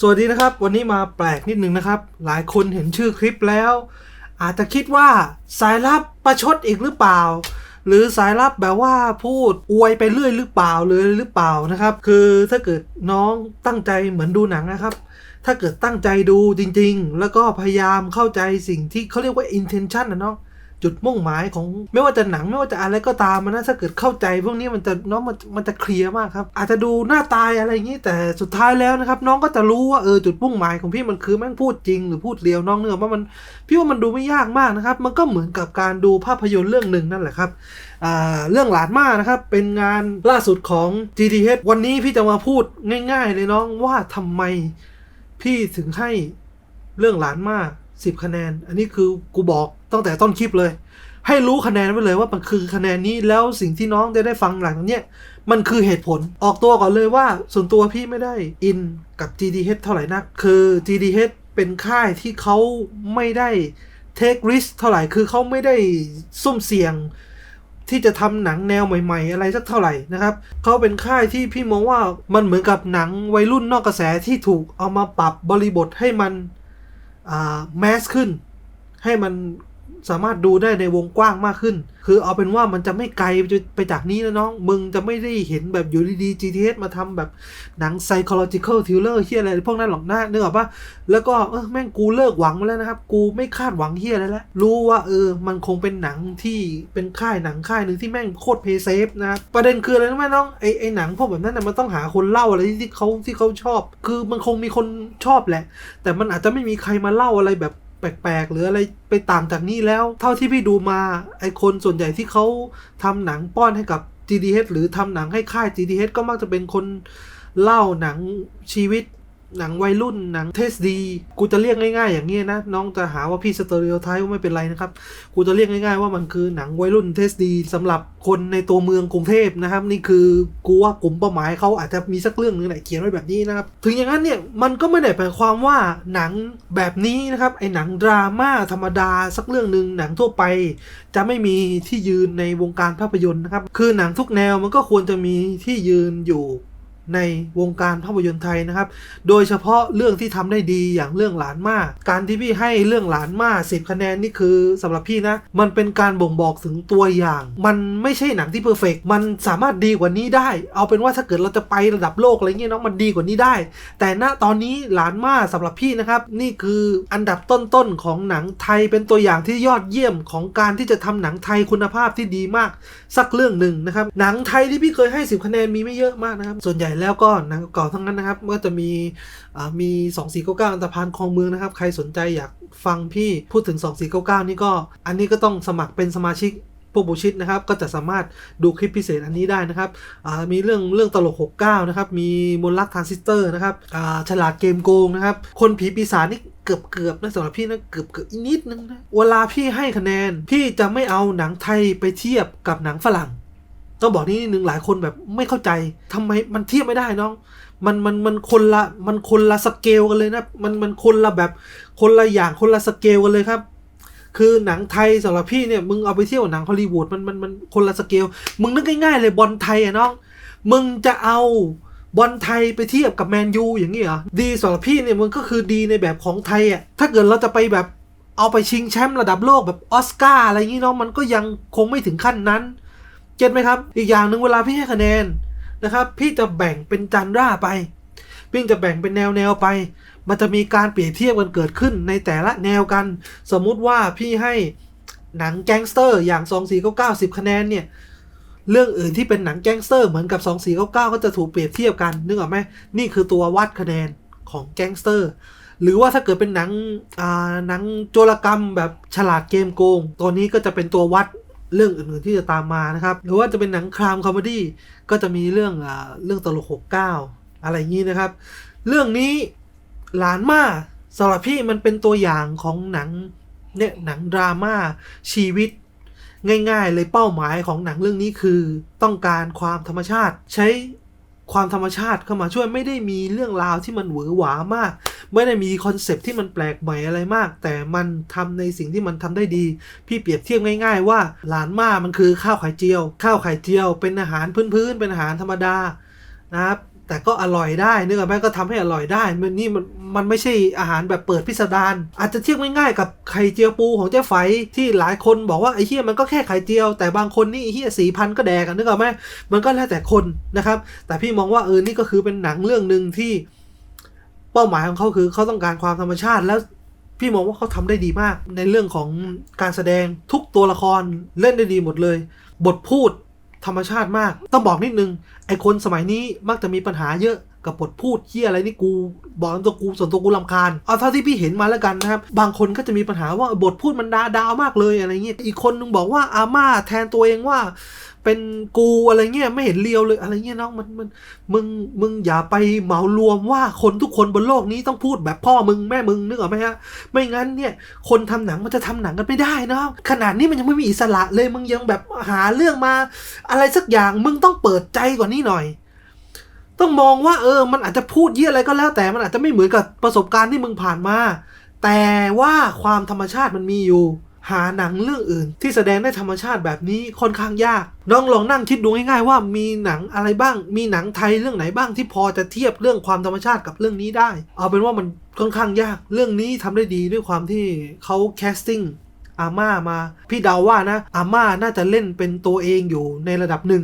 สวัสดีนะครับ วันนี้มาแปลกนิดนึงนะครับ หลายคนเห็นชื่อคลิปแล้ว อาจจะคิดว่าสายลับประชดอีกหรือเปล่า หรือสายลับแบบว่าพูดอวยไปเรื่อยหรือเปล่าเลยหรือเปล่านะครับ คือถ้าเกิดน้องตั้งใจเหมือนดูหนังนะครับ ถ้าเกิดตั้งใจดูจริง ๆ แล้วก็พยายามเข้าใจสิ่งที่เขาเรียกว่า intention นะเนาะ จุดมุ่งหมายของไม่ว่าจะหนังไม่ว่าจะอะไรก็ตามมันนะถ้าเกิดเข้าใจพวกนี้มันจะน้องมันมันจะเคลียร์มากครับ อาจจะดูหน้าตายอะไรอย่างนี้แต่สุดท้ายแล้วนะครับ น้องก็จะรู้ว่าเออจุดมุ่งหมายของพี่มันคือแม่งพูดจริงหรือพูดเลียวน้องเนื้อว่ามันพี่ว่ามันดูไม่ยากมากนะครับ มันก็เหมือนกับการดูภาพยนตร์เรื่องหนึ่งนั่นแหละครับเรื่องหลานมานะครับเป็นงานล่าสุดของ GTH วันนี้พี่จะมาพูดง่าย ๆ เลยน้องว่าทำไมพี่ถึงให้เรื่องหลานมา10 คะแนน อันนี้คือกูบอกตั้งแต่ต้นคลิปเลย ให้รู้คะแนนไว้เลยว่ามันคือคะแนนนี้แล้วสิ่งที่น้องได้ได้ฟังหลังเนี้ยมันคือเหตุผลออกตัวก่อนเลยว่า ส่วนตัวพี่ไม่ได้อินกับ GTH เท่าไหร่นัก คือ GTH เป็นค่ายที่เขาไม่ได้ take risk เท่าไหร่คือเขาไม่ได้ซุ่มเสี่ยงที่จะทำหนังแนวใหม่ๆ อะไรสักเท่าไหร่นะครับ เขาเป็นค่ายที่พี่มองว่ามันเหมือนกับหนังวัยรุ่นนอกกระแสที่ถูกเอามาปรับบริบทให้มันแมสขึ้น ให้มัน สามารถดูได้ในวงกว้างมากขึ้น คือเอาเป็นว่ามันจะไม่ไกลไปจากนี้นะน้อง มึงจะไม่ได้เห็นแบบอยู่ดีๆ GTS มาทำแบบหนัง psychological thriller เฮียอะไรพวกนั้นหรอกนะนึกออกปะแล้วก็เออแม่งกูเลิกหวังแล้วนะครับ กูไม่คาดหวังเฮียอะไรแล้ว รู้ว่าเออ มันคงเป็นหนังที่เป็นค่ายหนังค่ายหนึ่งที่แม่งโคตรเพย์เซฟนะ ประเด็นคืออะไรนะแม่น้องไอไอหนังพวกแบบนั้นนะมันต้องหาคนเล่าอะไรที่ที่เขาที่เขาชอบ คือมันคงมีคนชอบแหละ แต่มันอาจจะไม่มีใครมาเล่าอะไรแบบ ปลกๆ หรืออะไรไปต่างจากนี้แล้ว เท่าที่พี่ดูมาไอคนส่วนใหญ่ที่เขาทำหนังป้อนให้กับ GDH หรือทำหนังให้ค่าย GDH ก็มักจะเป็นคนเล่าหนังชีวิต หนังวัยรุ่นหนังเทสดี กูจะเรียกง่ายๆ อย่างนี้นะ น้องจะหาว่าพี่สเตอริโอไทป์ว่าไม่เป็นไรนะครับ กูจะเรียกง่ายๆว่ามันคือหนังวัยรุ่นเทสดีสำหรับคนในตัวเมืองกรุงเทพนะครับ นี่คือกูว่ากลุ่มเป้าหมายเขาอาจจะมีสักเรื่องหนึงแหละเขียนไว้แบบนี้นะครับ ถึงอย่างนั้นเนี่ยมันก็ไม่ได้แปลความว่าหนังแบบนี้นะครับไอหนังดราม่าธรรมดาสักเรื่องหนึ่งหนังทั่วไป จะไม่มีที่ยืนในวงการภาพยนตร์นะครับคือหนังทุกแนวมันก็ควรจะมีที่ยืนอยู่ ในวงการภาพยนตร์ไทยนะครับ โดยเฉพาะเรื่องที่ทำได้ดีอย่างเรื่องหลานมาการที่พี่ให้เรื่องหลานมาสิบคะแนนนี่คือสำหรับพี่นะ มันเป็นการบ่งบอกถึงตัวอย่าง มันไม่ใช่หนังที่เพอร์เฟกมันสามารถดีกว่านี้ได้ เอาเป็นว่าถ้าเกิดเราจะไประดับโลกอะไรเงี้ยน้องมันดีกว่านี้ได้ แต่ณตอนนี้หลานมาสำหรับพี่นะครับ นี่คืออันดับต้นๆของหนังไทยเป็นตัวอย่างที่ยอดเยี่ยมของการที่จะทำหนังไทยคุณภาพที่ดีมาก สักเรื่องหนึ่งนะครับหนังไทยที่พี่เคยให้10คะแนนมีไม่เยอะมากนะครับส่วนใหญ่แล้วก็หนังเก่าทั้งนั้นนะครับก็จะมีอ่ามี2499อันตรพานคลองเมืองนะครับ ใครสนใจอยากฟังพี่พูดถึง 2499 นี่ก็ อันนี้ก็ต้องสมัครเป็นสมาชิกพวกบูชิดนะครับ ก็จะสามารถดูคลิปพิเศษอันนี้ได้นะครับมีเรื่องเรื่องตลก 69 นะครับ มีมนต์รักทรานซิสเตอร์นะครับฉลาดเกมโกงนะครับ คนผีปีศาจนี่เกือบเกือบๆนะสำหรับพี่นะเกือบเกือบนิดนึงนะเวลาพี่ให้คะแนน พี่จะไม่เอาหนังไทยไปเทียบกับหนังฝรั่ง ต้องบอกนี่นิดนึงหลายคนแบบไม่เข้าใจทำไมมันเทียบไม่ได้น้อง มันมันมันคนละมันคนละสเกลกันเลยนะ มันมันคนละแบบคนละอย่างคนละสเกลกันเลยครับ คือหนังไทยสำหรับพี่เนี่ยมึงเอาไปเที่ยวหนังฮอลลีวูดมันมันมันคนละสเกล มึงนึกง่ายๆเลยบอลไทยอะน้อง มึงจะเอาบอลไทยไปเทียบกับแมนยูอย่างนี้เหรอ ดีสำหรับพี่เนี่ยมันก็คือดีในแบบของไทยอะถ้าเกิดเราจะไปแบบเอาไปชิงแชมป์ระดับโลกแบบออสการ์อะไรอย่างนี้เนาะมันก็ยังคงไม่ถึงขั้นนั้น เก็ตไหมครับ อีกอย่างหนึ่งเวลาพี่ให้คะแนนนะครับ พี่จะแบ่งเป็นจันร่าไป พี่จะแบ่งเป็นแนวแนวไป มันจะมีการเปรียบเทียบกันเกิดขึ้นในแต่ละแนวกัน สมมุติว่าพี่ให้หนังแก๊งสเตอร์อย่าง 2 4 9 9 10 คะแนนเนี่ยเรื่องอื่นที่เป็นหนังแก๊งสเตอร์เหมือนกับ 2 4 9 9 ก็จะถูกเปรียบเทียบกันนึกออกไหมนี่คือตัววัดคะแนนของแก๊งสเตอร์หรือว่าถ้าเกิดเป็นหนังอ่าหนังโจรกรรมแบบฉลาดเกมโกง ตัวนี้ก็จะเป็นตัววัด เรื่องอื่นๆที่จะตามมานะครับ หรือว่าจะเป็นหนังครามคอมเมดี้ก็จะมีเรื่องอเรื่องตลก69อะไรอย่างนี้นะครับ เรื่องนี้หลานมาสำหรับพี่มันเป็นตัวอย่างของหนังเนี่ยหนังดราม่าชีวิต ง่าย ๆ เลยเป้าหมายของหนังเรื่องนี้คือต้องการความธรรมชาติใช้ ความธรรมชาติเข้ามาช่วยไม่ได้มีเรื่องราวที่มันหวือหวามาก ไม่ได้มีคอนเซปที่มันแปลกใหม่อะไรมาก แต่มันทำในสิ่งที่มันทำได้ดี พี่เปรียบเทียบง่ายๆ ว่าหลานมามันคือข้าวไข่เจียว ข้าวไข่เจียว เป็นอาหารพื้นๆเป็นอาหารธรรมดานะครับ แต่ก็อร่อยได้เนึกออกไหมก็ทำให้อร่อยได้ มันนี่มันมันไม่ใช่อาหารแบบเปิดพิสดารอาจจะเทียบง่ายๆกับไข่เจียวปูของเจ๊ไฝที่หลายคนบอกว่าไอ้เฮียมันก็แค่ไข่เจียว แต่บางคนนี่ไอ้เฮียสี่พันก็แดกันนึกออกไหมมันก็แล้วแต่คนนะครับ แต่พี่มองว่าเออนี่ก็คือเป็นหนังเรื่องหนึ่งที่ เป้าหมายของเขาคือเขาต้องการความธรรมชาติแล้วพี่มองว่าเขาทำได้ดีมาก ในเรื่องของการแสดงทุกตัวละครเล่นได้ดีหมดเลย บทพูด ธรรมชาติมาก ต้องบอกนิดนึง ไอคนสมัยนี้มักจะมีปัญหาเยอะกับบทพูดเที่อะไรนี่กู บอกตัวกูส่วนตัวกูลำคาญเอาเท่าที่พี่เห็นมาแล้วกันนะครับ บางคนก็จะมีปัญหาว่าบทพูดมันดาดาวมากเลยอะไรเงี้ยอีกคนนึงบอกว่าอาม่าแทนตัวเองว่า เป็นกูอะไรเงี้ยไม่เห็นเลียวเลยอะไรเงี้ยน้องมันมันมึงมึงอย่าไปเหมารวมว่าคนทุกคนบนโลกนี้ต้องพูดแบบพ่อมึงแม่มึงนึกออกไหมฮะไม่งั้นเนี่ยคนทำหนังมันจะทำหนังกันไม่ได้นะขนาดนี้มันยังไม่มีอิสระเลยมึงยังแบบหาเรื่องมา อะไรสักอย่างมึงต้องเปิดใจกว่านี้หน่อย ต้องมองว่าเออ มันอาจจะพูดเยี่ยอะไรก็แล้ว แต่มันอาจจะไม่เหมือนกับประสบการณ์ที่มึงผ่านมา แต่ว่าความธรรมชาติมันมีอยู่ หาหนังเรื่องอื่น ที่แสดงได้ธรรมชาติแบบนี้ค่อนข้างยาก น้องลองนั่งคิดดูง่ายๆว่ามีหนังอะไรบ้าง มีหนังไทยเรื่องไหนบ้างที่พอจะเทียบเรื่องความธรรมชาติกับเรื่องนี้ได้ เอาเป็นว่ามันค่อนข้างยาก เรื่องนี้ทำได้ดีด้วยความที่เขาแคสติ้งอาม่ามา พี่เดาว่านะ อาม่าน่าจะเล่นเป็นตัวเองอยู่ในระดับหนึ่ง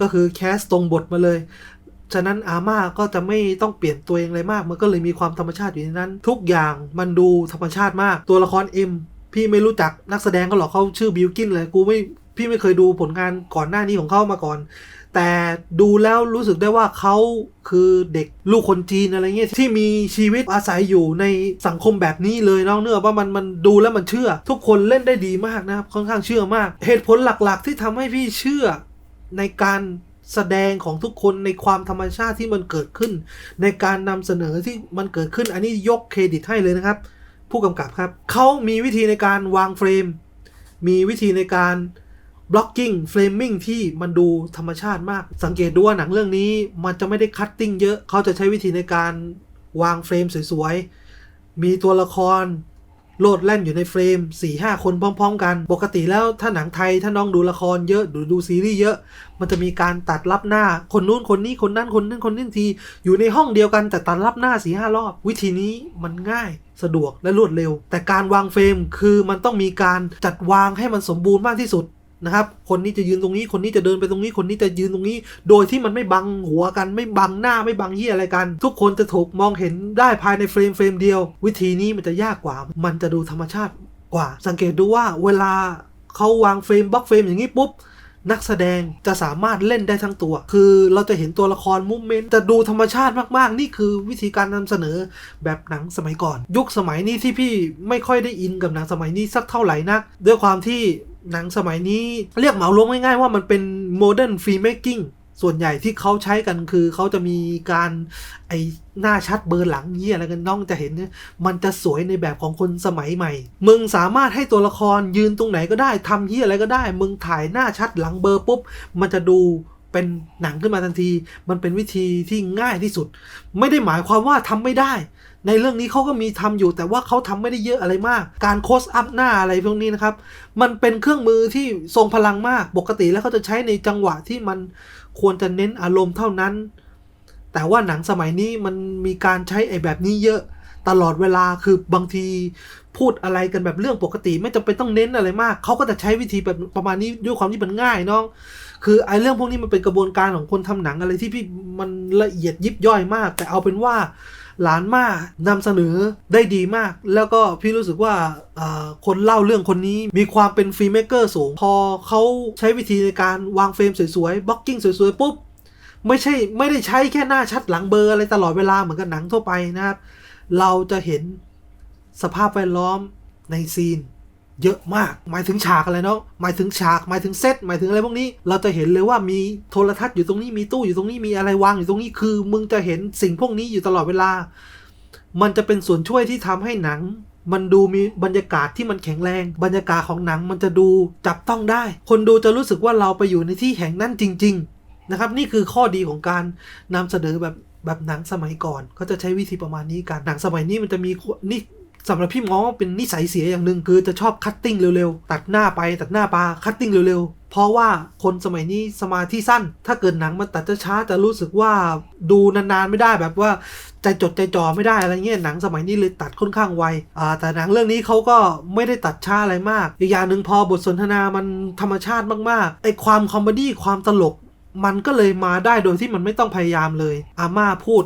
ก็คือแคสตรงบทมาเลย ฉะนั้นอาม่าก็จะไม่ต้องเปลี่ยนตัวเองอะไรมาก มันก็เลยมีความธรรมชาติอยู่ในนั้น ทุกอย่างมันดูธรรมชาติมาก ตัวละครเอ็ม พี่ไม่รู้จักนักแสดงเขาหรอกเขาชื่อบิลกินเลยกูไม่พี่ไม่เคยดูผลงานก่อนหน้านี้ของเขามาก่อน แต่ดูแล้วรู้สึกได้ว่าเขาคือเด็กลูกคนจีนอะไรเงี้ยที่มีชีวิตอาศัยอยู่ในสังคมแบบนี้เลยน้องเนื้อว่ามันมันดูแล้วมันเชื่อ ทุกคนเล่นได้ดีมากนะครับค่อนข้างเชื่อมาก เหตุผลหลักๆ ที่ทำให้พี่เชื่อในการแสดงของทุกคนในความธรรมชาติที่มันเกิดขึ้น ในการนำเสนอที่มันเกิดขึ้น อันนี้ยกเครดิตให้เลยนะครับ ผู้กำกับครับเขามีวิธีในการวางเฟรม มีวิธีในการ blocking framing ที่มันดูธรรมชาติมาก สังเกตดูว่าหนังเรื่องนี้มันจะไม่ได้คัตติ้งเยอะ เขาจะใช้วิธีในการวางเฟรมสวยๆ มีตัวละคร โลดแล่นอยู่ในเฟรม 4 5 คนพร้อม ๆ กัน ปกติแล้วถ้าหนังไทยถ้าน้องดูละครเยอะดูดูซีรีส์เยอะ มันจะมีการตัดรับหน้าคนนู้นคนนี้คนนั้นคนนั้นคนนี้ที อยู่ในห้องเดียวกันแต่ตัดรับหน้า4ีหรอบ วิธีนี้มันง่ายสะดวกและรวดเร็ว แต่การวางเฟรมคือมันต้องมีการจัดวางให้มันสมบูรณ์มากที่สุด นะครับ คนนี้จะยืนตรงนี้ คนนี้จะเดินไปตรงนี้ คนนี้จะยืนตรงนี้ โดยที่มันไม่บังหัวกัน ไม่บังหน้า ไม่บังเหี้ยอะไรกัน ทุกคนจะถูกมองเห็นได้ภายในเฟรมเฟรมเดียว วิธีนี้มันจะยากกว่า มันจะดูธรรมชาติกว่า สังเกตดูว่าเวลาเขาวางเฟรมบล็อกเฟรมอย่างนี้ปุ๊บนักแสดงจะสามารถเล่นได้ทั้งตัว คือเราจะเห็นตัวละครมุมเมนต์จะดูธรรมชาติมากๆ นี่คือวิธีการนำเสนอแบบหนังสมัยก่อน ยุคสมัยนี้ที่พี่ไม่ค่อยได้อินกับหนังสมัยนี้สักเท่าไหร่นัก ด้วยความที่ หนังสมัยนี้เรียกเหมารวมง่ายๆว่ามันเป็นโมเดิร์นฟ m เมกิ้งส่วนใหญ่ที่เขาใช้กันคือเขาจะมีการไอหน้าชัดเบอร์หลังเยี่ยอะไรกันน้องจะเห็นเนี่ยมันจะสวยในแบบของคนสมัยใหม่ มึงสามารถให้ตัวละครยืนตรงไหนก็ได้ทำเฮียอะไรก็ได้ มึงถ่ายหน้าชัดหลังเบอร์ปุ๊บ มันจะดูเป็นหนังขึ้นมาทันที มันเป็นวิธีที่ง่ายที่สุด ไม่ได้หมายความว่าทำไม่ได้ ในเรื่องนี้เขาก็มีทำอยู่แต่ว่าเขาทำไม่ได้เยอะอะไรมาก การโคสอัพหน้าอะไรพวกนี้นะครับ มันเป็นเครื่องมือที่ทรงพลังมาก ปกติแล้วเขาจะใช้ในจังหวะที่มันควรจะเน้นอารมณ์เท่านั้น แต่ว่าหนังสมัยนี้มันมีการใช้ไอ้แบบนี้เยอะตลอดเวลาคือบางทีพูดอะไรกันแบบเรื่องปกติ ไม่จำเป็นต้องเน้นอะไรมาก เขาก็จะใช้วิธีแบบประมาณนี้ด้วยความที่มันง่ายน้อง คือไอ้เรื่องพวกนี้มันเป็นกระบวนการของคนทำหนังอะไรที่พี่มันละเอียดยิบย่อยมาก แต่เอาเป็นว่า หลานมานำเสนอได้ดีมาก แล้วก็พี่รู้สึกว่าคนเล่าเรื่องคนนี้มีความเป็นฟิล์มเมกเกอร์สูง พอเขาใช้วิธีในการวางเฟรมสวยๆบล็อกกิ้งสวยๆ ปุ๊บ ไม่ใช่ไม่ได้ใช้แค่หน้าชัดหลังเบอร์อะไรตลอดเวลาเหมือนกับหนังทั่วไปนะครับ เราจะเห็นสภาพแวดล้อมในซีน เยอะมาก หมายถึงฉากอะไรเนาะหมายถึงฉาก หมายถึงเซตหมายถึงอะไรพวกนี้ เราจะเห็นเลยว่ามีโทรทัศน์อยู่ตรงนี้มีตู้อยู่ตรงนี้มีอะไรวางอยู่ตรงนี้คือ มึงจะเห็นสิ่งพวกนี้อยู่ตลอดเวลา มันจะเป็นส่วนช่วยที่ทำให้หนัง มันดูมีบรรยากาศที่มันแข็งแรง บรรยากาศของหนังมันจะดูจับต้องได้ คนดูจะรู้สึกว่าเราไปอยู่ในที่แห่งนั้นจริง ๆ นะครับ นี่คือข้อดีของการนำเสนอแบบแบบหนังสมัยก่อนเขาจะใช้วิธีประมาณนี้การหนังสมัยนี้มันจะมีนี่ สำหรับพี่มองว่าเป็นนิสัยเสียอย่างหนึ่งคือจะชอบคัตติ้งเร็วๆ ตัดหน้าไปตัดหน้าปลาคัตติ้งเร็วๆ เพราะว่าคนสมัยนี้สมาธิสั้น ถ้าเกิดหนังมันตัดช้าจะรู้สึกว่าดูนานๆไม่ได้แบบว่าใจจดใจจ่อไม่ได้อะไรเงี้ยหนังสมัยนี้เลยตัดค่อนข้างไวอ่าแต่หนังเรื่องนี้เขาก็ไม่ได้ตัดช้าอะไรมาก อีกอย่างหนึ่งพอบทสนทนามันธรรมชาติมากๆไอความคอมเมดี้ความตลกมันก็เลยมาได้โดยที่มันไม่ต้องพยายามเลย อาม่าพูด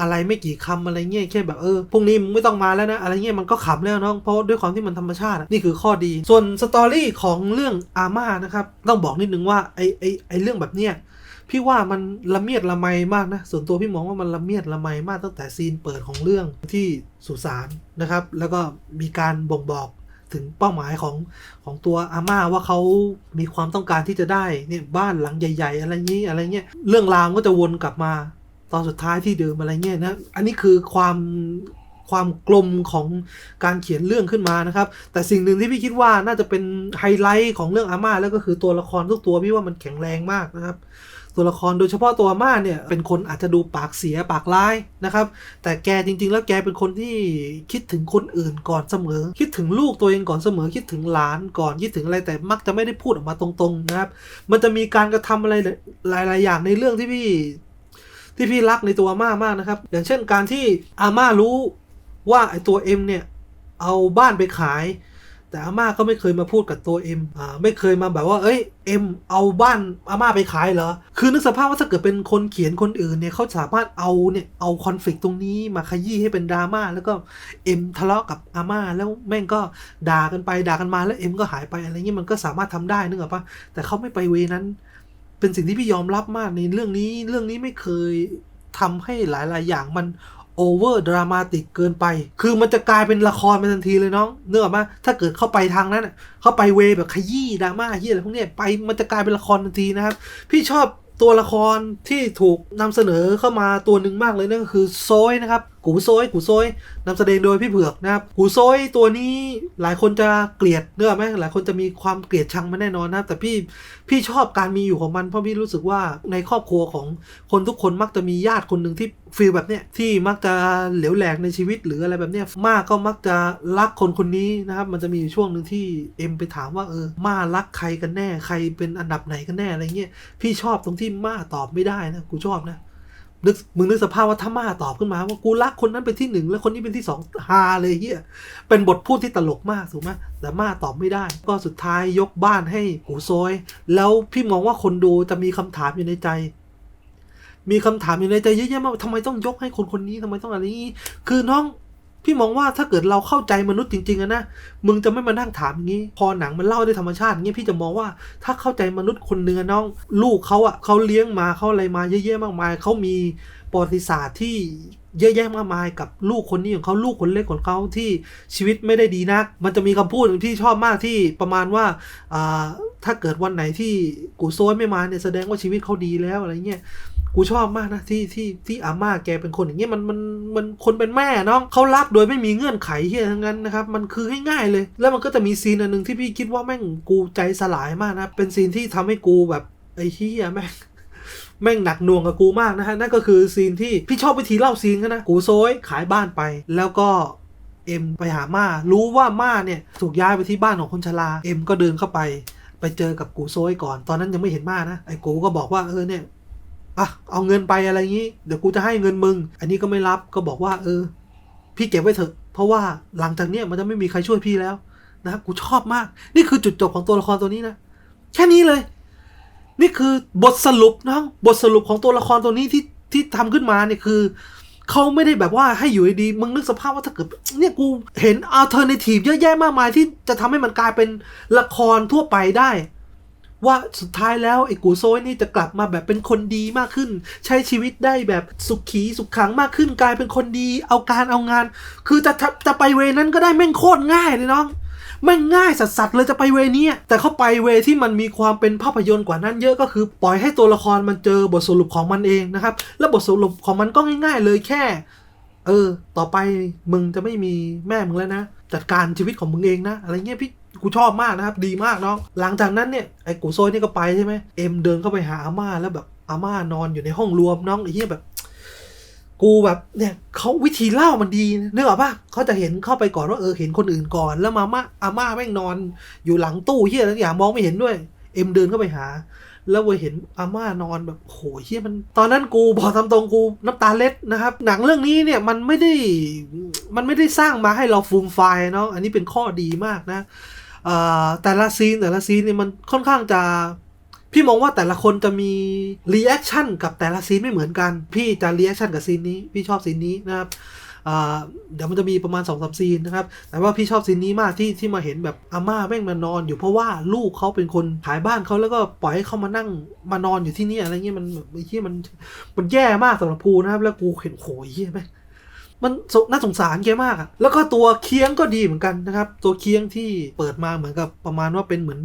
อะไรไม่กี่คำอะไรเงี้ยแค่แบบเออพรุ่งนี้มึงไม่ต้องมาแล้วนะ อะไรเงี้ยมันก็ขำแล้วน้องเพราะด้วยความที่มันธรรมชาตินี่คือข้อดี ส่วนสตอรี่ของเรื่องอาม่านะครับต้องบอกนิดนึงว่าไอไอไอเรื่องแบบเนี้ยพี่ว่ามันละเมียดละไมมากนะ ส่วนตัวพี่มองว่ามันละเมียดละไมมากตั้งแต่ซีนเปิดของเรื่องที่สุสานนะครับ แล้วก็มีการบ่งบอกถึงเป้าหมายของของตัวอาม่าว่าเขามีความต้องการที่จะได้เนี่ยบ้านหลังใหญ่ ๆ อะไรงี้อะไรเงี้ยเรื่องราวก็จะวนกลับมา ตอนสุดท้ายที่เดิมอะไรเงี้ยนะอันนี้คือความความกลมของการเขียนเรื่องขึ้นมานะครับ แต่สิ่งหนึ่งที่พี่คิดว่าน่าจะเป็นไฮไลท์ของเรื่องอาม่าแล้วก็คือตัวละครทุกตัวพี่ว่ามันแข็งแรงมากนะครับ ตัวละครโดยเฉพาะตัวอาม่าเนี่ยเป็นคนอาจจะดูปากเสียปากร้ายนะครับ แต่แกจริง ๆ แล้วแกเป็นคนที่คิดถึงคนอื่นก่อนเสมอ คิดถึงลูกตัวเองก่อนเสมอ คิดถึงหลานก่อนคิดถึงอะไรแต่มักจะไม่ได้พูดออกมาตรงๆนะครับ มันจะมีการกระทำอะไรหลาย ๆ อย่างในเรื่องที่พี่ ที่พี่รักในตัวอาม่ามากนะครับ อย่างเช่นการที่อาม่ารู้ว่าไอตัวเอ็มเนี่ยเอาบ้านไปขาย แต่อาม่าก็ไม่เคยมาพูดกับตัวเอ็มอ่าไม่เคยมาแบบว่า เอ้ยเอ็มเอาบ้านอาม่าไปขายเหรอ คือนึกสภาพว่าถ้าเกิดเป็นคนเขียนคนอื่นเนี่ยเขาสามารถเอาเนี่ยเอาคอนฟ lict ตรงนี้มาขยี้ให้เป็นดราม่าแล้วก็เอ็มทะเลาะกับอาม่าแล้วแม่งก็ด่ากันไปด่ากันมาแล้วเอ็มก็หายไปอะไรเงี้ยมันก็สามารถทำได้นึกออกปะแต่เขาไม่ไปเวนั้น เป็นสิ่งที่พี่ยอมรับมากในเรื่องนี้ เรื่องนี้ไม่เคยทำให้หลาย ๆ อย่างมันโอเวอร์ดรามาติกเกินไป คือมันจะกลายเป็นละครไปทันทีเลยน้องเนื้อมาถ้าเกิดเข้าไปทางนั้น เข้าไปเวแบบขยี้ดราม่าเฮียอะไรพวกนี้ไป มันจะกลายเป็นละครทันทีนะครับ พี่ชอบตัวละครที่ถูกนำเสนอเข้ามาตัวหนึ่งมากเลยนั่นก็คือโซยนะครับ กูโซยกูโซยนำแสดงโดยพี่เผือกนะครับกูโซยตัวนี้หลายคนจะเกลียดเนื้อไหมหลายคนจะมีความเกลียดชังมันแน่นอนนะครับแต่พี่พี่ชอบการมีอยู่ของมันเพราะพี่รู้สึกว่าในครอบครัวของคนทุกคนมักจะมีญาติคนหนึ่งที่ฟีลแบบเนี้ยที่มักจะเหลวแหลกในชีวิตหรืออะไรแบบเนี้ยมาก็มักจะรักคนคนนี้นะครับ มันจะมีช่วงหนึ่งที่เอ็มไปถามว่าเออมารักใครกันแน่ใครเป็นอันดับไหนกันแน่อะไรเงี้ยพี่ชอบตรงที่มาตอบไม่ได้นะกูชอบนะ นึกมึงนึกสภาพว่าถ้ามาตอบขึ้นมาว่ากูรักคนนั้นเป็นที่หนึ่งแล้วคนนี้เป็นที่สองฮาเลยเฮียเป็นบทพูดที่ตลกมากถูกไหมแต่มาตอบไม่ได้ ก็สุดท้ายยกบ้านให้หูโซยแล้วพี่มองว่าคนดูจะมีคำถามอยู่ในใจ มีคำถามอยู่ในใจเยอะแยะมากทำไมต้องยกให้คนคนนี้ทำไมต้องอะไรนี้ คือน้อง พี่มองว่าถ้าเกิดเราเข้าใจมนุษย์จริงๆนะ มึงจะไม่มานั่งถามอย่างนี้ พอหนังมันเล่าด้วยธรรมชาติอย่างเงี้พี่จะมองว่าถ้าเข้าใจมนุษย์คนเนื้อน้อง ลูกเขาอะเขาเลี้ยงมาเขาอะไรมาเยอะแยะมากมายเขามีประวัติศาสตร์ที่เยอะแยะมากมายกับลูกคนนี้ของเขาลูกคนเล็กของเขาที่ชีวิตไม่ได้ดีนัก มันจะมีคำพูดที่ชอบมากที่ประมาณว่าอ่าถ้าเกิดวันไหนที่กูโซยไม่มาเนี่ยแสดงว่าชีวิตเขาดีแล้วอะไรเงี้ย กูชอบมากนะที่ที่ที่อาม่าแกเป็นคนอย่างเงี้ยมันมันมันคนเป็นแม่เนาะเขารักโดยไม่มีเงื่อนไขที่ทั้งนั้นนะครับมันคือง่ายๆเลย แล้วมันก็จะมีซีนอันหนึ่งที่พี่คิดว่าแม่งกูใจสลายมากนะเป็นซีนที่ทำให้กูแบบไอ้เฮียแม่งแม่งหนักหน่วงกับกูมากนะฮะนั่นก็คือซีนที่พี่ชอบวิธีเล่าซีนเขานะกูโซยขายบ้านไป แล้วก็เอ็มไปหาม่า รู้ว่าม่าเนี่ยถูกย้ายไปที่บ้านของคนชราเอ็มก็เดินเข้าไป ไปเจอกับกูโซยก่อน ตอนนั้นยังไม่เห็นม่านะไอ้กูก็บอกว่าเออเนี่ย อะเอาเงินไปอะไรงี้ เดี๋ยวกูจะให้เงินมึง อันนี้ก็ไม่รับก็บอกว่า เออ พี่เก็บไว้เถอะ เพราะว่าหลังจากเนี้ยมันจะไม่มีใครช่วยพี่แล้วนะครับกูชอบมาก นี่คือจุดจบของตัวละครตัวนี้นะแค่นี้เลย นี่คือบทสรุปน้องบทสรุปของตัวละครตัวนี้ที่ที่ทำขึ้นมาเนี่ยคือเขาไม่ได้แบบว่าให้อยู่ดีมึงนึกสภาพว่าถ้าเกิดเนี่ยกูเห็นอัลเทอร์เนทีฟเยอะแยะมากมายที่จะทำให้มันกลายเป็นละครทั่วไปได้ ว่าสุดท้ายแล้วไอ้กูโซยนี่จะกลับมาแบบเป็นคนดีมากขึ้น ใช้ชีวิตได้แบบสุขีสุขขังมากขึ้นกลายเป็นคนดี เอาการเอางาน คือจะจะจะไปเวนั้นก็ได้แม่งโคตรง่ายเลยน้องแม่งง่ายสัสๆเลยจะไปเวนี้แต่เขาไปเวที่มันมีความเป็นภาพยนตร์กว่านั้นเยอะก็คือปล่อยให้ตัวละครมันเจอบทสรุปของมันเองนะครับ แล้วบทสรุปของมันก็ง่าย ๆ เลยแค่ เออ ต่อไปมึงจะไม่มีแม่มึงแล้วนะ จัดการชีวิตของมึงเองนะ อะไรเงี้ยพี่ กูชอบมากนะครับดีมากเนาะหลังจากนั้นเนี่ยไอ้กูโซยนี่ก็ไปใช่ไหมเอ็มเดินเข้าไปหาอาม่าแล้วแบบอาม่านอนอยู่ในห้องรวมน้องไอ้เหี้ยแบบ กูแบบเนี่ยเขาวิธีเล่ามันดีนึกออกปะเขาจะเห็นเข้าไปก่อนว่าเออเห็นคนอื่นก่อน แล้วมาม่าอาม่าแม่งนอนอยู่หลังตู้เฮียแล้วอย่างมองไม่เห็นด้วย เอ็มเดินเข้าไปหาแล้วเวยเห็นอาม่านอนแบบโหเฮียมัน ตอนนั้นกูบอกทำตรงกูน้ำตาเล็ดนะครับ หนังเรื่องนี้เนี่ยมันไม่ได้มันไม่ได้สร้างมาให้เราฟูมไฟเนาะอันนี้เป็นข้อดีมากนะ แต่ละซีนแต่ละซีนเนี่ยมันค่อนข้างจะ พี่มองว่าแต่ละคนจะมีรีแอคชั่นกับแต่ละซีนไม่เหมือนกัน พี่จะรีแอคชั่นกับซีนนี้ พี่ชอบซีนนี้นะครับเดี๋ยวมันจะมีประมาณ2อสซีนนะครับ แต่ว่าพี่ชอบซีนนี้มากที่ที่มาเห็นแบบอาม่าแม่งมานอน อยู่เพราะว่าลูกเขาเป็นคนขายบ้านเขาแล้วก็ปล่อยให้เขามานั่งมานอนอยู่ที่นี่อะไรเงี้ยมันไอ้เหี้ยมันมันแย่มากสำหรับกูนะครับ แล้วกูเห็นโหยเหี้ยแม่ง มันน่าสงสารแกมากอะแล้วก็ตัวเคียงก็ดีเหมือนกันนะครับ ตัวเคียงที่เปิดมาเหมือนกับประมาณว่าเป็นเหมือน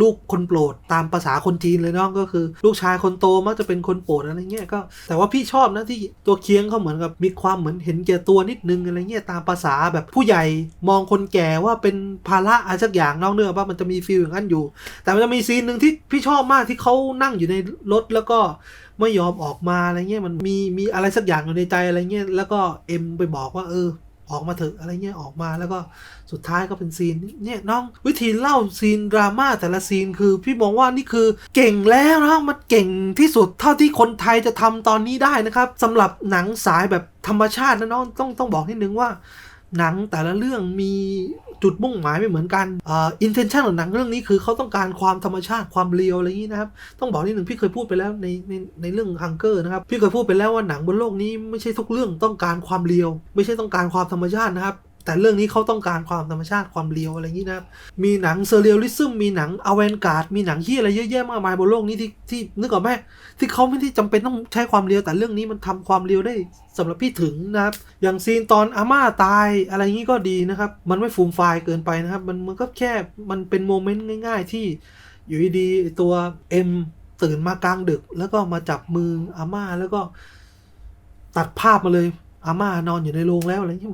ลูกคนโปรดตามภาษาคนจีนเลยเนาะก็คือ ลูกชายคนโตมักจะเป็นคนโปรดอะไรเงี้ยก็ แต่ว่าพี่ชอบนะที่ตัวเคียงเขาเหมือนกับมีความเหมือนเห็นแก่ตัวนิดนึงอะไรเงี้ยตามภาษาแบบผู้ใหญ่มองคนแก่ว่าเป็นภาระอะไรสักอย่างนอกเนื้อว่ามันจะมีฟีลอย่างนั้นอยู่ แต่มันจะมีซีนหนึ่งที่พี่ชอบมากที่เขานั่งอยู่ในรถแล้วก็ไม่ยอมออกมาอะไรเงี้ยมันมีมีอะไรสักอย่างอยู่ในใจอะไรเงี้ยแล้วก็เอ็มไปบอกว่าเออ ออกมาเถอะอะไรเงี้ยออกมาแล้วก็สุดท้ายก็เป็นซีนเนี่ยน้องวิธีเล่าซีนดราม่าแต่ละซีนคือพี่มองว่านี่คือเก่งแล้วนะมันเก่งที่สุดเท่าที่คนไทยจะทำตอนนี้ได้นะครับสำหรับหนังสายแบบธรรมชาตินะน้องต้องต้องบอกนิดนึงว่า หนังแต่ละเรื่องมีจุดมุ่งหมายไม่เหมือนกันอ่อินเทนชันของหนังเรื่องนี้คือเขาต้องการความธรรมชาติความเรียวอะไรอย่างนี้นะครับ ต้องบอกนิดหนึ่งพี่เคยพูดไปแล้วในในในเรื่องฮังเกอร์นะครับ พี่เคยพูดไปแล้วว่าหนังบนโลกนี้ไม่ใช่ทุกเรื่องต้องการความเรียว ไม่ใช่ต้องการความธรรมชาตินะครับ แต่เรื่องนี้เขาต้องการความธรรมชาติความเรียวอะไรอย่างนี้นะครับมีหนังเซเรียลลิซึมมีหนังอเวนการ์ดมีหนังที่อะไรเยอะแยะมากมายบนโลกนี้ที่ที่นึกออกไหมที่เขาไม่ได้จำเป็นต้องใช้ความเรียวแต่เรื่องนี้มันทำความเรียวได้สำหรับพี่ถึงนะครับ อย่างซีนตอนอาม่าตายอะไรอย่างนี้ก็ดีนะครับ มันไม่ฟูมไฟเกินไปนะครับ มันมันก็แค่มันเป็นโมเมนต์ง่าย ๆ ที่อยู่ดีๆตัวเอ็มตื่นมากลางดึก แล้วก็มาจับมืออาม่าแล้วก็ตัดภาพมาเลยอาม่านอนอยู่ในโรงแล้วอะไรอย่างนี้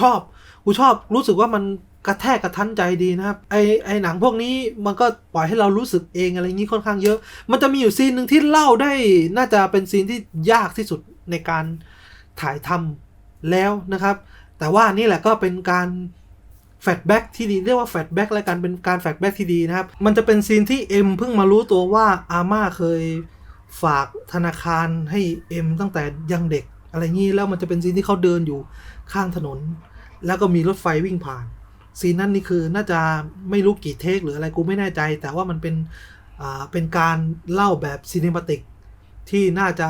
ชอบกูชอบรู้สึกว่ามันกระแทกกระทันใจดีนะครับ ไอไอหนังพวกนี้มันก็ปล่อยให้เรารู้สึกเองอะไรอย่างนี้ค่อนข้างเยอะ มันจะมีอยู่ซีนหนึ่งที่เล่าได้น่าจะเป็นซีนที่ยากที่สุดในการถ่ายทำแล้วนะครับ แต่ว่านี่แหละก็เป็นการแฟลชแบ็กที่ดีเรียกว่าแฟลชแบ็กแล้วกันเป็นการแฟลชแบ็กที่ดีนะครับ มันจะเป็นซีนที่เอ็มเพิ่งมารู้ตัวว่าอาม่าเคยฝากธนาคารให้เอ็มตั้งแต่ยังเด็กอะไรงี้แล้วมันจะเป็นซีนที่เขาเดินอยู่ ข้างถนน แล้วก็มีรถไฟวิ่งผ่านซีนนั้นนี่คือน่าจะไม่รู้กี่เทคหรืออะไรกูไม่แน่ใจ แต่ว่ามันเป็นเป็นการเล่าแบบซีนิมาติกที่น่าจะ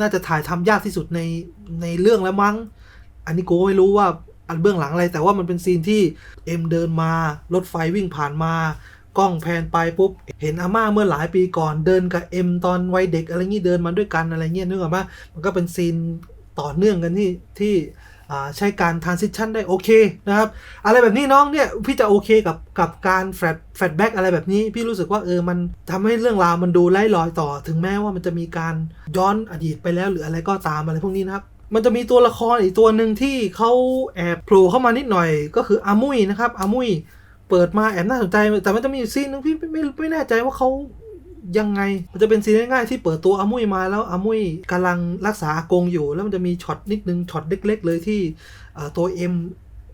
น่าจะถ่ายทำยากที่สุดในในเรื่องแล้วมั้ง อันนี้กูไม่รู้ว่าอันเบื้องหลังอะไร แต่ว่ามันเป็นซีนที่เอ็มเดินมารถไฟวิ่งผ่านมากล้องแพนไปปุ๊บ เห็นอาม่าเมื่อหลายปีก่อนเดินกับเอ็มตอนวัยเด็กอะไรงี้เดินมาด้วยกันอะไรเงี้ยนึกออกปะมันก็เป็นซีนต่อเนื่องกันที่ที่ ใช้การทรานซิชันได้โอเคนะครับ อะไรแบบนี้น้องเนี่ย พี่จะโอเคกับกับการแฟลชแฟลชแบ็กอะไรแบบนี้ พี่รู้สึกว่าเออมันทำให้เรื่องราวมันดูไล่ลอยต่อ ถึงแม้ว่ามันจะมีการย้อนอดีตไปแล้วหรืออะไรก็ตามอะไรพวกนี้นะครับมันจะมีตัวละครอีกตัวหนึ่งที่เขาแอบโผล่เข้ามานิดหน่อย ก็คืออามุยนะครับอามุยเปิดมาแอบน่าสนใจแต่มันจะมีอยู่ซีนนึงพี่ไม่ไม่แน่ใจว่าเขา ยังไงมันจะเป็นซีนง่ายๆที่เปิดตัวอามุยมาแล้วอามุยกำลังรักษาอากงอยู่ แล้วมันจะมีช็อตนิดนึงช็อตเล็ก ๆ เลยที่ตัวเอ็ม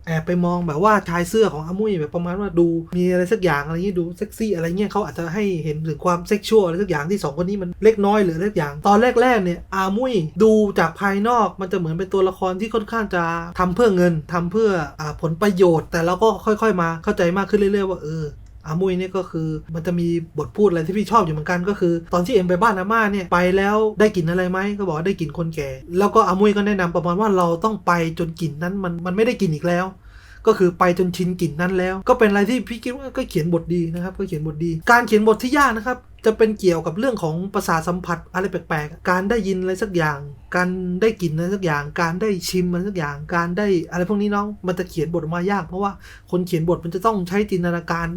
แอบไปมองแบบว่าชายเสื้อของอามุยแบบประมาณว่าดูมีอะไรสักอย่างอะไรนี้ยดูเซ็กซี่อะไรเงี้ยเขาอาจจะให้เห็นถึงความเซ็กชวลอะไรสักอย่างที่สองคนนี้มันเล็กน้อยหรืออะไรสักอย่าง ตอนแรกๆเนี่ยอามุยดูจากภายนอกมันจะเหมือนเป็นตัวละครที่ค่อนข้างจะทำเพื่อเงินทำเพื่ออผลประโยชน์ แต่เราก็ค่อยๆมาเข้าใจมากขึ้นเรื่อยๆว่าเออ อามุยเนี่ยก็คือมันจะมีบทพูดอะไรที่พี่ชอบอยู่เหมือนกันก็คือ ตอนที่เอ็มไปบ้านอาม่าเนี่ยไปแล้วได้กลิ่นอะไรไหมก็บอกว่าได้กลิ่นคนแก่ แล้วก็อามุยก็แนะนำประมาณว่าเราต้องไปจนกลิ่นนั้นมันมันไม่ได้กลิ่นอีกแล้วก็คือไปจนชินกลิ่นนั้นแล้ว ก็เป็นอะไรที่พี่คิดว่าก็เขียนบทดีนะครับ ก็เขียนบทดี การเขียนบทที่ยากนะครับ จะเป็นเกี่ยวกับเรื่องของประสาทสัมผัสอะไรแปลกๆ การได้ยินอะไรสักอย่าง การได้กลิ่นอะไรสักอย่าง การได้ชิมอะไรสักอย่าง การได้อะไรพวกนี้น้อง มันจะเขียนบทออกมายาก เพราะว่าคนเขียนบทมันจะต้องใช้จินตนาการ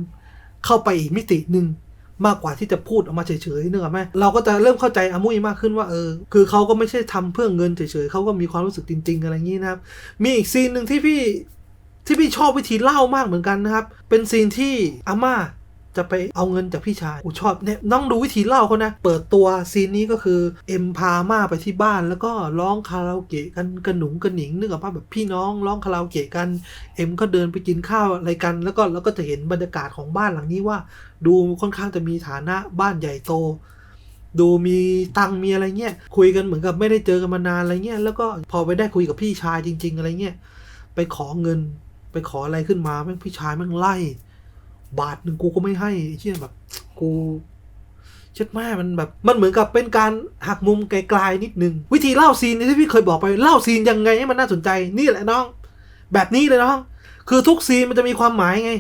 เข้าไปอีมิติหนึ่งมากกว่าที่จะพูดออกมาเฉยๆนึกออกไหมเราก็จะเริ่มเข้าใจอามุยมากขึ้นว่าเออ คือเขาก็ไม่ใช่ทำเพื่อเงินเฉยๆเขาก็มีความรู้สึกจริง ๆ อะไรอย่างนี้นะครับ มีอีกซีนหนึ่งที่พี่ที่พี่ชอบวิธีเล่ามากเหมือนกันนะครับ เป็นซีนที่อาม่า จะไปเอาเงินจากพี่ชาย กูชอบเนี่ยน้องดูวิธีเล่าเขานะ เปิดตัวซีนนี้ก็คือเอ็มพาม่าไปที่บ้านแล้วก็ร้องคาราโอเกะกันกระหนุงกระหนิงนึกออกปะแบบพี่น้องร้องคาราโอเกะกัน เอ็มก็เดินไปกินข้าวอะไรกัน แล้วก็แล้วก็จะเห็นบรรยากาศของบ้านหลังนี้ว่า ดูค่อนข้างจะมีฐานะบ้านใหญ่โตดูมีตังมีอะไรเงี้ยคุยกันเหมือนกับไม่ได้เจอกันมานานอะไรเงี้ยแล้วก็พอไปได้คุยกับพี่ชายจริง ๆ อะไรเงี้ยไปขอเงิน ไปขออะไรขึ้นมาแม่งพี่ชายแม่งไล่ บาทหนึ่งกูก็ไม่ให้ไอ้เชี่ยแบบกูเช็ดแม่มันแบบ มันเหมือนกับเป็นการหักมุมไกลๆนิดนึง วิธีเล่าซีนที่พี่เคยบอกไปเล่าซีนยังไงให้มันน่าสนใจนี่แหละน้อง แบบนี้เลยน้อง คือทุกซีนมันจะมีความหมายไง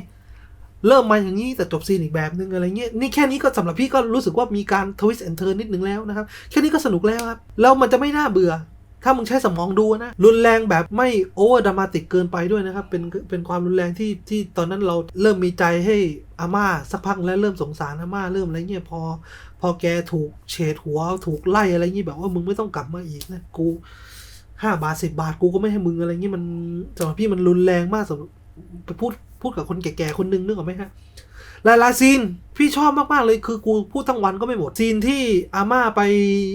เริ่มมาอย่างนี้แต่จบซีนอีกแบบนึงอะไรเงี้ยนี่แค่นี้ก็สำหรับพี่ก็รู้สึกว่ามีการทวิสต์แอนเทอร์นิดนึงแล้วนะครับ แค่นี้ก็สนุกแล้วครับแล้วมันจะไม่น่าเบื่อ ถ้ามึงใช้สมองดูนะ รุนแรงแบบไม่โอเวอร์ดรามาติกเกินไปด้วยนะครับ เป็นเป็นความรุนแรงที่ที่ตอนนั้นเราเริ่มมีใจให้อาม่าสักพักแล้วเริ่มสงสารอาม่าเริ่มอะไรเงี้ยพอ พอแกถูกเฉดหัวถูกไล่อะไรเงี้ยแบบว่ามึงไม่ต้องกลับมาอีกนะกูห้าบาทสิบาทกูก็ไม่ให้มึงอะไรเงี้ยมันสำหรับพี่มันรุนแรงมากสำหรับไปพูดพูดกับคนแก่ๆคนนึงนึกออกไหมฮะ หลายๆซีนพี่ชอบมาก ๆ เลยคือกูพูดทั้งวันก็ไม่หมดซีนที่อาม่าไป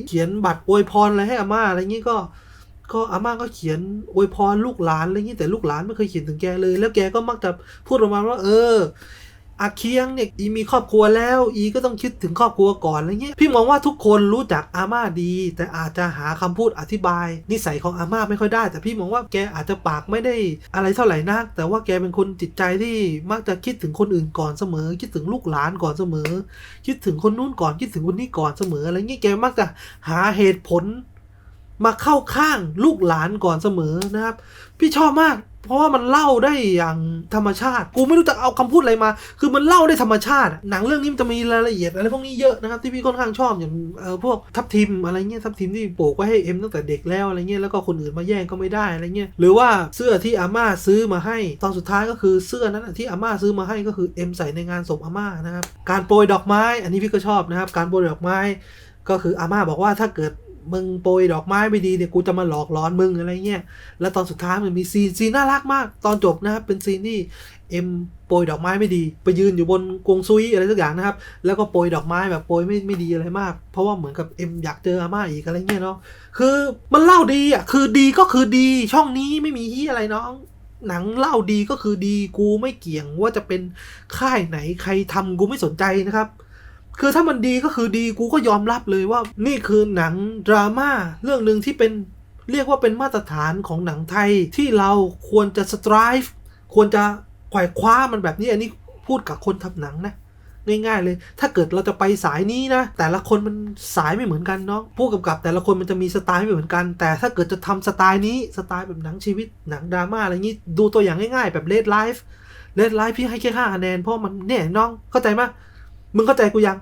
เขียนบัตรอวยพรอะไรให้อาม่าอะไรงี้ก็ก็อาม่าก็เขียนอวยพรลูกหลานอะไรงี้แต่ลูกหลานไม่เคยเขียนถึงแกเลย แล้วแกก็มักจะพูดประมาณว่า เออ อาเคียงเนี่ยอีมีครอบครัวแล้ว อีก็ต้องคิดถึงครอบครัวก่อนอะไรเงี้ยพี่มองว่าทุกคนรู้จักอาม่าดี แต่อาจจะหาคำพูดอธิบาย นิสัยของอาม่าไม่ค่อยได้ แต่พี่มองว่าแกอาจจะปากไม่ได้อะไรเท่าไหร่นัก แต่ว่าแกเป็นคนจิตใจที่มักจะคิดถึงคนอื่นก่อนเสมอ คิดถึงลูกหลานก่อนเสมอ คิดถึงคนนู้นก่อนคิดถึงคนนี้ก่อนเสมออะไรเงี้ยแกมักจะหาเหตุผล มาเข้าข้างลูกหลานก่อนเสมอนะครับ พี่ชอบมาก เพราะว่ามันเล่าได้อย่างธรรมชาติ กูไม่รู้จะเอาคำพูดอะไรมา คือมันเล่าได้ธรรมชาติ หนังเรื่องนี้มันจะมีรายละเอียดอะไรพวกนี้เยอะนะครับที่พี่ค่อนข้างชอบอย่างเออพวกทับทิมอะไรเงี้ยทับทิมที่ปกไว้ให้เอ็มตั้งแต่เด็กแล้วอะไรเงี้ยแล้วก็คนอื่นมาแย่งก็ไม่ได้อะไรเงี้ยหรือว่าเสื้อที่อาม่าซื้อมาให้ ตอนสุดท้ายก็คือเสื้อนั้นอะที่อาม่าซื้อมาให้ก็คือเอ็มใส่ในงานศพอาม่านะครับการโปรยดอกไม้ อันนี้พี่ก็ชอบนะครับการโปรยดอกไม้ ก็คืออาม่าบอกว่าถ้าเกิด มึงโปรยดอกไม้ไม่ดีเนี่ยกูจะมาหลอกหลอนมึงอะไรเงี้ย แล้วตอนสุดท้ายมันมีซีนซีนน่ารักมาก ตอนจบนะครับเป็นซีนที่เอ็มโปรยดอกไม้ไม่ดี ไปยืนอยู่บนกงซุยอะไรสักอย่างนะครับ แล้วก็โปรยดอกไม้แบบโปรยไม่ไม่ดีอะไรมาก เพราะว่าเหมือนกับเอ็มอยากเจออาม่าอีกอะไรเงี้ยเนาะ คือมันเล่าดีอะ คือดีก็คือดี ช่องนี้ไม่มีที่อะไรเนาะหนังเล่าดีก็คือดี กูไม่เกี่ยงว่าจะเป็นค่ายไหนใครทำกูไม่สนใจนะครับ คือถ้ามันดีก็คือดีกูก็ยอมรับเลยว่า นี่คือหนังดราม่าเรื่องหนึ่งที่เป็นเรียกว่าเป็นมาตรฐานของหนังไทยที่เราควรจะสตร v e ควรจะไขว่คว้ามันแบบนี้อันนี้พูดกับคนทำหนังนะง่ายๆเลย ถ้าเกิดเราจะไปสายนี้นะ แต่ละคนมันสายไม่เหมือนกันเนาะผู้กำกับแต่ละคนมันจะมีสไตล์ไม่เหมือนกัน แต่ถ้าเกิดจะทำสไตล์นี้สไตล์แบบหนังชีวิตหนังดราม่าอะไรอย่างนี้ดูตัวอย่างง่ายๆ แบบเลดไลฟ์เลดไลฟ์พี่ให้แค่ห้าคะแนนเพราะมันเนี่ยน้องเข้าใจไหมย มึงเข้าใจกูยัง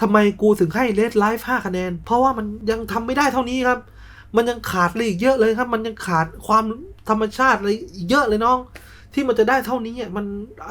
ทำไมกูถึงให้เลดไลฟ์ห้าคะแนน เพราะว่ามันยังทำไม่ได้เท่านี้ครับ มันยังขาดอะไรอีกเยอะเลยครับ มันยังขาดความธรรมชาติอะไรอีกเยอะเลยน้อง ที่มันจะได้เท่านี้อะมัน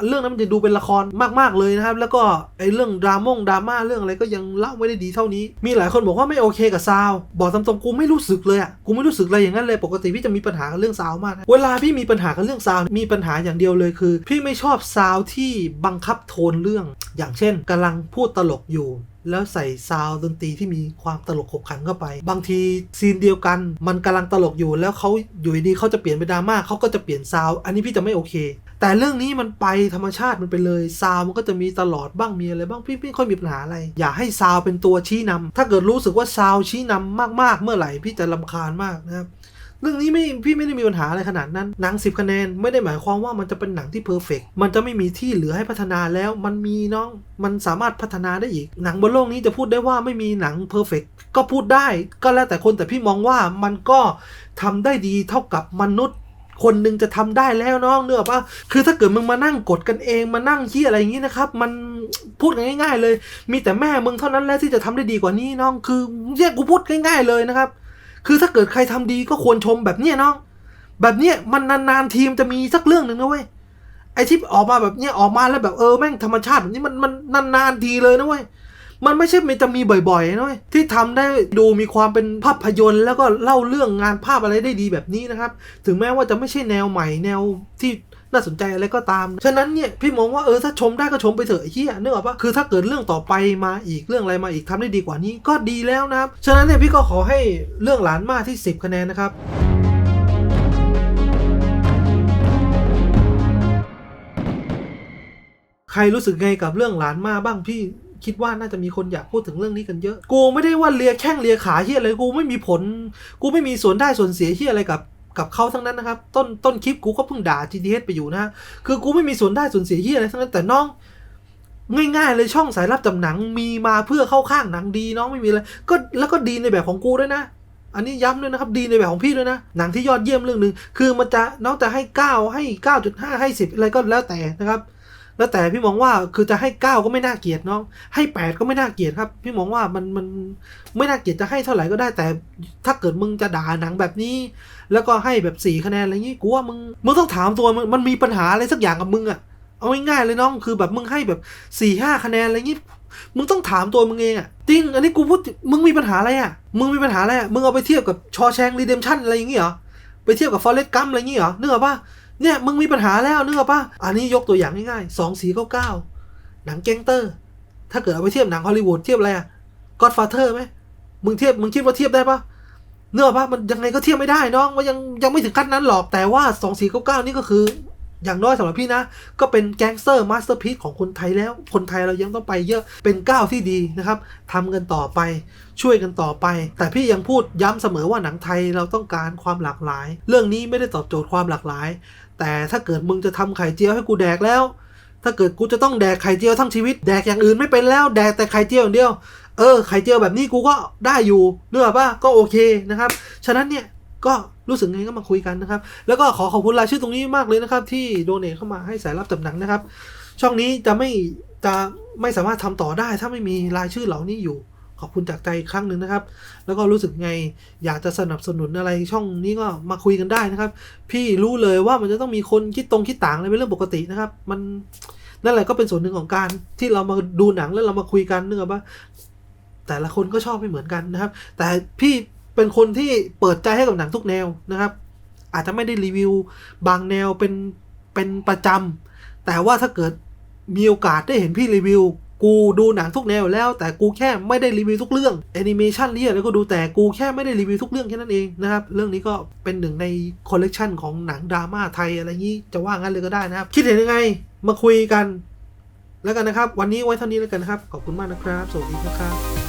เรื่องนั้นมันจะดูเป็นละครมาก ๆ เลยนะครับ แล้วก็ไอ้เรื่องดราม่งดราม่าเรื่องอะไรก็ยังเล่าไม่ได้ดีเท่านี้ มีหลายคนบอกว่าไม่โอเคกับซาว บอกตามตรงกูไม่รู้สึกเลยอะกูไม่รู้สึกอะไรอย่างนั้นเลยปกติพี่จะมีปัญหากับเรื่องซาวมาก เวลาพี่มีปัญหากับเรื่องซาวมีปัญหาอย่างเดียวเลยคือ พี่ไม่ชอบซาวที่บังคับโทนเรื่อง อย่างเช่นกำลังพูดตลกอยู่ แล้วใส่ซาวดนตรีที่มีความตลกขบขันเข้าไป บางทีซีนเดียวกันมันกำลังตลกอยู่แล้วเขาอยู่ดีๆเขาจะเปลี่ยนเป็นดราม่าเขาก็จะเปลี่ยนซาวอันนี้พี่จะไม่โอเค แต่เรื่องนี้มันไปธรรมชาติมันไปเลยซาวมันก็จะมีตลอดบ้างมีอะไรบ้างพี่พี่ไม่ค่อยมีปัญหาอะไร อย่าให้ซาวเป็นตัวชี้นำถ้าเกิดรู้สึกว่าซาวชี้นำมากๆเมื่อไหร่พี่จะลำคาญมากนะครับ เรื่องนี้ไม่พี่ไม่ได้มีปัญหาอะไรขนาดนั้นหนังสิบคะแนนไม่ได้หมายความว่ามันจะเป็นหนังที่เพอร์เฟกมันจะไม่มีที่เหลือให้พัฒนาแล้วมันมีน้องมันสามารถพัฒนาได้อีก หนังบนโลกนี้จะพูดได้ว่าไม่มีหนังเพอร์เฟกก็พูดได้ก็แล้วแต่คนแต่พี่มองว่ามันก็ทำได้ดีเท่ากับมนุษย์คนหนึ่งจะทำได้แล้วน้องเนื้อปะคือถ้าเกิดมึงมานั่งกดกันเองมานั่งขี้อะไรอย่างนี้นะครับ มันพูดกันง่าย ๆ เลย มีแต่แม่มึงเท่านั้นแหละที่จะทำได้ดีกว่านี้น้อง คือเรียกกูพูดง่าย ๆเลยนะครับ คือถ้าเกิดใครทำดีก็ควรชมแบบเนี้ยน้องแบบเนี้ยมันนานๆทีมจะมีสักเรื่องหนึ่งนะเว้ยไอที่ออกมาแบบเนี้ยออกมาแล้วแบบเออแม่งธรรมชาติแบบนี้มันมันนานๆทีเลยนะเว้ยมันไม่ใช่มันจะมีบ่อยๆนะเว้ยที่ทำได้ดูมีความเป็นภาพยนตร์ แล้วก็เล่าเรื่องงานภาพอะไรได้ดีแบบนี้นะครับ ถึงแม้ว่าจะไม่ใช่แนวใหม่แนวที่ น่าสนใจอะไรก็ตาม ฉะนั้นเนี่ยพี่มองว่าเออถ้าชมได้ก็ชมไปเถอะไอ้เฮียนึกออกปะคือถ้าเกิดเรื่องต่อไปมาอีกเรื่องอะไรมาอีกทำได้ดีกว่านี้ก็ดีแล้วนะครับ ฉะนั้นเนี่ยพี่ก็ขอให้เรื่องหลานมาที่ 10 คะแนนนะครับใครรู้สึกไงกับเรื่องหลานมาบ้างพี่คิดว่าน่าจะมีคนอยากพูดถึงเรื่องนี้กันเยอะ กูไม่ได้ว่าเลียแข้งเลียขาเฮียอะไรกูไม่มีผล กูไม่มีส่วนได้ส่วนเสียเฮียอะไรกับ กับเขาทั้งนั้นนะครับ ต้นต้นคลิปกูก็เพิ่งด่า GTH ไปอยู่นะฮะคือกูไม่มีส่วนได้ส่วนเสียเฮียอะไรทั้งนั้นแต่น้องง่ายๆเลยช่องสายรับจำหนังมีมาเพื่อเข้าข้างหนังดีน้องไม่มีอะไรก็แล้วก็ดีในแบบของกูด้วยนะ อันนี้ย้ำด้วยนะครับดีในแบบของพี่ด้วยนะ หนังที่ยอดเยี่ยมเรื่องหนึ่งคือมันจะน้องจะให้ 9 ให้ 9.5 ให้ 10 อะไรก็แล้วแต่นะครับ แล้วแต่พี่มองว่าคือจะให้9ก็ไม่น่าเกลียดน้อง ให้8ก็ไม่น่าเกลียดครับ พี่มองว่ามันมันไม่น่าเกลียดจะให้เท่าไหร่ก็ได้แต่ ถ้าเกิดมึงจะด่าหนังแบบนี้ แล้วก็ให้แบบ4คะแนนอะไรอย่างงี้กูว่ามึงมึงต้องถามตัวมึงมันมีปัญหาอะไรสักอย่างกับมึงอะเอาง่ายๆเลยน้องคือแบบมึงให้แบบ4ี่ห้าคะแนนอะไรอย่างงี้มึงต้องถามตัวมึงเองอะจริง อันนี้กูพูดมึงมีปัญหาอะไรอะมึงมีปัญหาอะไรอะมึงเอาไปเทียบกับชอแชงรีเดมชั่นอะไรอย่างงี้เหรอไปเทียบกับฟอเรสต์กัมอะไรอย่างงี้เหรอเนึกอปะ เนี่ยมึงมีปัญหาแล้วนึกออกปะอันนี้ยกตัวอย่างง่ายๆสองสี่เก้าเก้าหนังแก๊งเตอร์ ถ้าเกิดเอาไปเทียบหนังฮอลลีวูดเทียบอะไรอะก็อดฟาเธอร์ไหมมึงเทียบมึงคิดว่าเทียบได้ปะเนื้อปะมันยังไงก็เทียบไม่ได้น้องมันยังยังไม่ถึงขั้นนั้นหรอกแต่ว่าสองสี่เก้าเก้านี่ก็คือ อย่างน้อยสำหรับพี่นะ ก็เป็นแก๊งสเตอร์มาสเตอร์พีซของคนไทยแล้ว คนไทยเรายังต้องไปเยอะเป็นก้าวที่ดีนะครับทำกันต่อไปช่วยกันต่อไป แต่พี่ยังพูดย้ำเสมอว่าหนังไทยเราต้องการความหลากหลาย เรื่องนี้ไม่ได้ตอบโจทย์ความหลากหลาย แต่ถ้าเกิดมึงจะทำไข่เจียวให้กูแดกแล้ว ถ้าเกิดกูจะต้องแดกไข่เจียวทั้งชีวิต แดกอย่างอื่นไม่เป็นแล้ว แดกแต่ไข่เจียวอย่างเดียว เออ ไข่เจียวแบบนี้กูก็ได้อยู่เนื้อป่ะก็โอเคนะครับ ฉะนั้นเนี่ยก็รู้สึกไงก็มาคุยกันนะครับ แล้วก็ขอขอบคุณรายชื่อตรงนี้มากเลยนะครับ ที่โดเนทเข้ามาให้สายรับจำหนังนะครับ ช่องนี้จะไม่จะไม่สามารถทำต่อได้ ถ้าไม่มีรายชื่อเหล่านี้อยู่ ขอบคุณจากใจอีกครั้งหนึ่งนะครับ แล้วก็รู้สึกไงอยากจะสนับสนุนอะไรช่องนี้ก็มาคุยกันได้นะครับ พี่รู้เลยว่ามันจะต้องมีคนคิดตรงคิดต่างอะไรเป็นเรื่องปกตินะครับ มันนั่นแหละก็เป็นส่วนหนึ่งของการที่เรามาดูหนังแล้วเรามาคุยกันเนื่องว่าแต่ละคนก็ชอบไม่เหมือนกันนะครับ แต่พี่เป็นคนที่เปิดใจให้กับหนังทุกแนวนะครับ อาจจะไม่ได้รีวิวบางแนวเป็นเป็นประจำแต่ว่าถ้าเกิดมีโอกาสได้เห็นพี่รีวิว กูดูหนังทุกแนวแล้ว แต่กูแค่ไม่ได้รีวิวทุกเรื่องแอนิเมชันเนี่ยแล้วก็ดูแต่กูแค่ไม่ได้รีวิวทุกเรื่องแค่นั้นเองนะครับ เรื่องนี้ก็เป็นหนึ่งในคอลเลกชันของหนังดราม่าไทยอะไรงี้จะว่างั้นเลยก็ได้นะครับ คิดเห็นยังไงมาคุยกัน แล้วกันนะครับ วันนี้ไว้เท่านี้แล้วกันนะครับ ขอบคุณมากนะครับ สวัสดีนะครับ